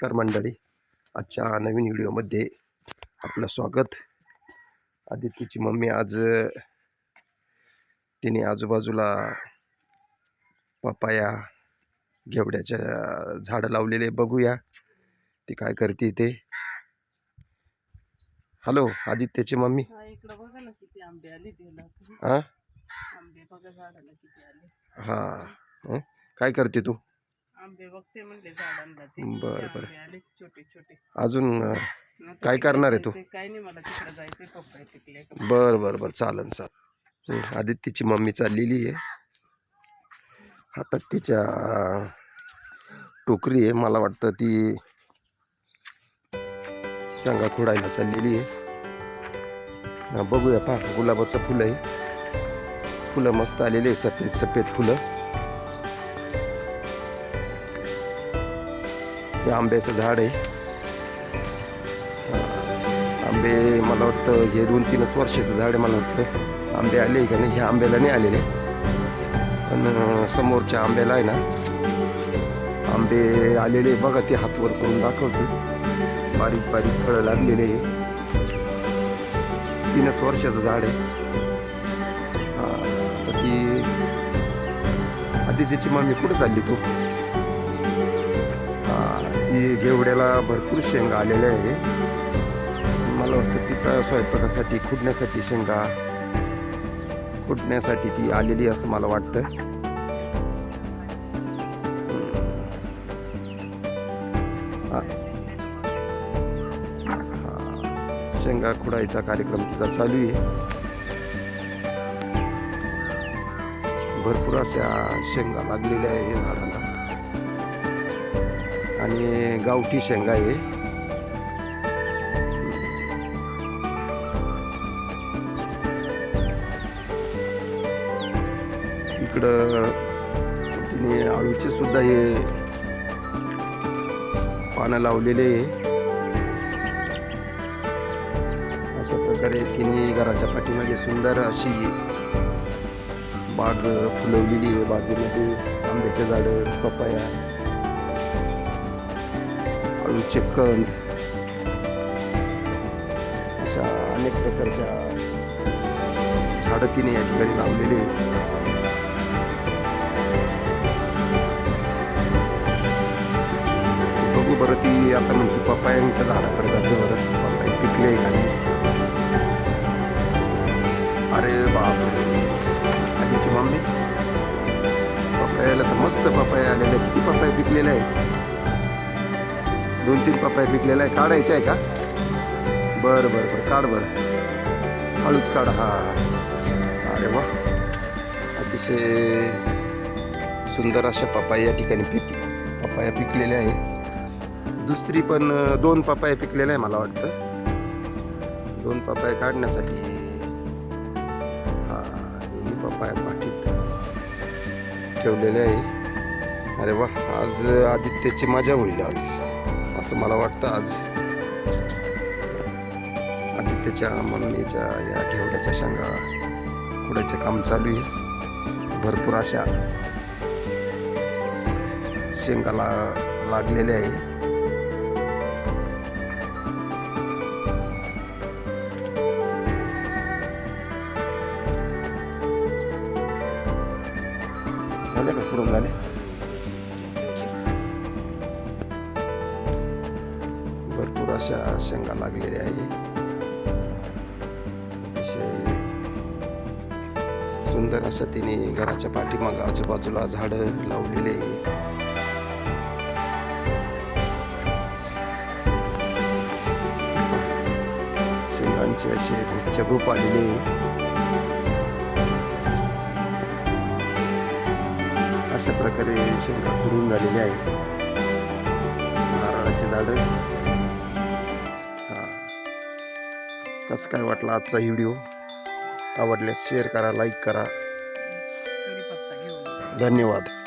नमस्कार मंडळी. आजच्या नवीन व्हिडिओमध्ये आपलं स्वागत. आदित्यची मम्मी आज तिने आजूबाजूला पपाया घेवड्याच्या झाडं लावलेले बघूया. ती काय करते ते हॅलो आदित्यची मम्मी. हा हां? काय करते तू? बघते म्हणले झाडांना ते. बरं, बरं. आले छोटे छोटे. अजून अ, आता काय तिकडे करणार आहे तू? जायचंय, काय नाही मला तिकडे जायचंय पप्पा का बरं बरं बरं चालन चाल हं, आदित्यची मम्मी चाललेली आहे. हातात तिच्या टोकरी आहे. मला वाटतं ती शेंगा खोडायला चाललेली आहे. हा, बघूया पहा गुलाबाचं फुलं आहे फुलं मस्त आलेली आहे सफेद सफेद फुलं. हे आंब्याचं झाड आहे. आंबे मला वाटतं हे दोन तीनच वर्षाचं झाड आहे मला वाटतं. आंबे आले का नाही ह्या आंब्याला नाही आलेले. पण समोरच्या आंब्याला आहे ना आंबे आलेले बघा ते हातवर करून दाखवते. बारीक बारीक फळं लागलेले आहे. तीनच वर्षाचं झाड आहे. ती आधी त्याची मम्मी कुठं चालली तू? की ती भरपूर शेंगा आलेल्या आहे. मला वाटतं तिचा स्वयंपाकासाठी खुडण्यासाठी शेंगा खुडण्यासाठी ती आलेली असं मला वाटतं. शेंगा खुडायचा कार्यक्रम तिचा चालू आहे. भरपूर अशा शेंगा लागलेल्या आहे झाडाला आणि गावठी शेंगा आहे इकडं तिने आळूचे सुद्धा हे पानं लावलेले आहे अशा प्रकारे तिने घराच्या पाठीमागे सुंदर अशी बाग फुलवलेली आहे. बागेमध्ये आंब्याचे झाडं पपाया आळूचे कंद अशा अनेक प्रकारच्या झाडं तिने या ठिकाणी लावलेली आहे बघू बरं ती आता म्हणते पपायांच्या झाडाकडे जाते बरं. पपाय पिकले का नाही? अरे बापरे. आधीची मम्मी? पपायाला तर मस्त पपाया आलेल्या किती पपाया पिकलेल्या आहे दोन तीन पपाया पिकलेला आहे. काढायच्या आहे का? बरं बरं बरं. काढ बरं. हळूच काढ. हा अरे वा. अतिशय सुंदर अशा पपाया या ठिकाणी पिक पपाया पिकलेल्या आहे. दुसरी पण दोन पपाया पिकलेल्या आहे मला वाटतं. दोन पपाया काढण्यासाठी. हा दोन्ही पपाया पाठीत ठेवलेले आहे. अरे वा आज आदित्यची मजा होईल आज. असं मला वाटतं आज. आदित्यच्या मम्मीच्या या घेवड्याच्या शेंगा कुडायचं काम चालू आहे. भरपूर अशा शेंगाला लागलेल्या आहे. झाले का? कुठून झाले? अशा शेंगा लागलेल्या आहे. अतिशय सुंदर अशा तिने घराच्या पाठीमाग आजूबाजूला झाडं लावलेले आहे. शेंगांचे असे खूपच्या आलेले अशा प्रकारे शेंगा खुडून झालेल्या आहेत. नारळाचे झाडं. कसं काय वाटलं आजचा व्हिडिओ आवडल्यास शेअर करा लाईक करा. धन्यवाद.